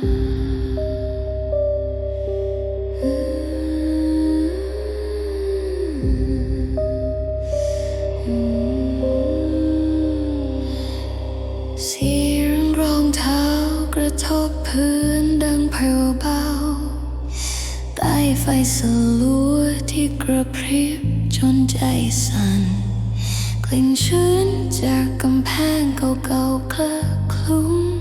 เสียงรองเท้ากระทบพื้นดังแผ่วเบา ใต้ไฟสลัวที่กระพริบจนใจสั่น กลิ่นชื้นจากกำแพงเก่าๆคละคลุ้ง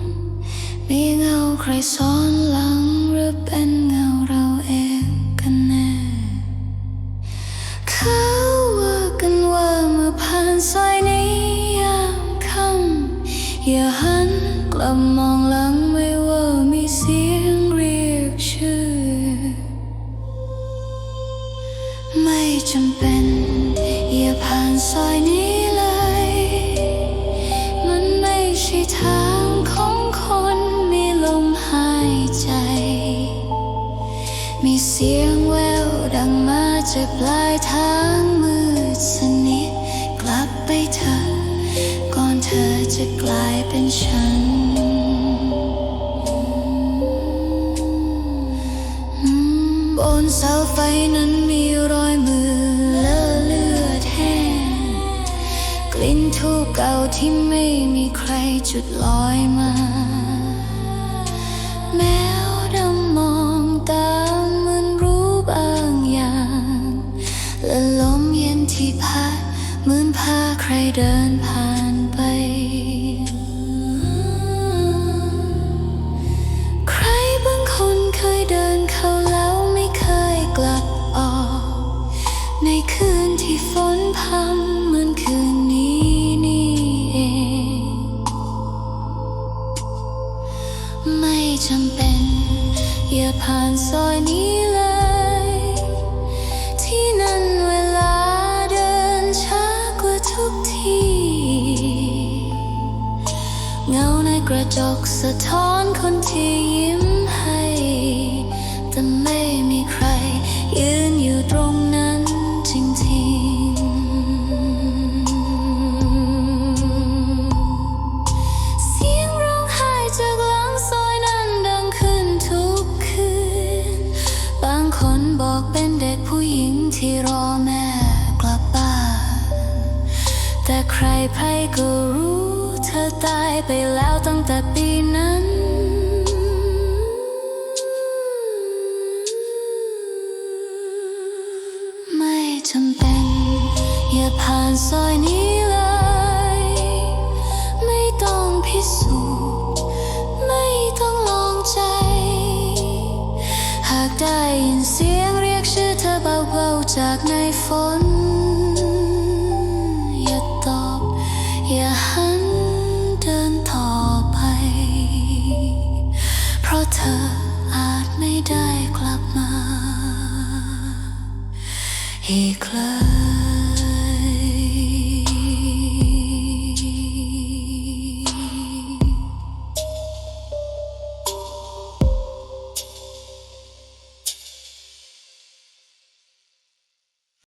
มีเงาใครซ้อนหลังหรือเป็นเงาเราเองกันแน่ เขาว่ากันว่าเมื่อผ่านซอยนี้ยามค่ำอย่าหันกลับมองหลังไม่ว่ามีเสียงเรียกชื่อ ไม่จำเป็น อย่าผ่านซอยนี้ เสียงแววดังมาจากปลายทางมืดสนิทกลับไปเถอะก่อนเธอจะกลายเป็นฉัน บนเสาไฟนั้นมีรอยมือเลอะเลือดแห้งกลิ่นทูบเก่าที่ไม่มีใครจุดลอยมา แม พัดเหมือนพาใครเดินผ่านไป ใครบางคนเคยเดินเข้าแล้วไม่เคยกลับออก ในคืนที่ฝนพรำเหมือนคืนนี้นี่เองไม่จำเป็น อย่าผ่านซอยนี้ กระจกสะท้อนคนที่ยิ้มให้ แต่ไม่มีใครยืนอยู่ตรงนั้นจริงๆ เสียงร้องไห้จากหลังซอยนั้นดังขึ้นทุกคืน บางคนบอกเป็นเด็กผู้หญิงที่รอแม่กลับบ้าน แต่ใครายไปแล้วตั้งแต่ปีนั้น ไม่จำเป็น อย่าผ่านซอยนี้เลย ไม่ต้องพิสูจน์ ไม่ต้องลองใจ หากได้ยินเสียงเรียกชื่อเธอเบาๆจากในฝน อย่าตอบ อย่าหัน ไม่ได้กลับมาอีกเลย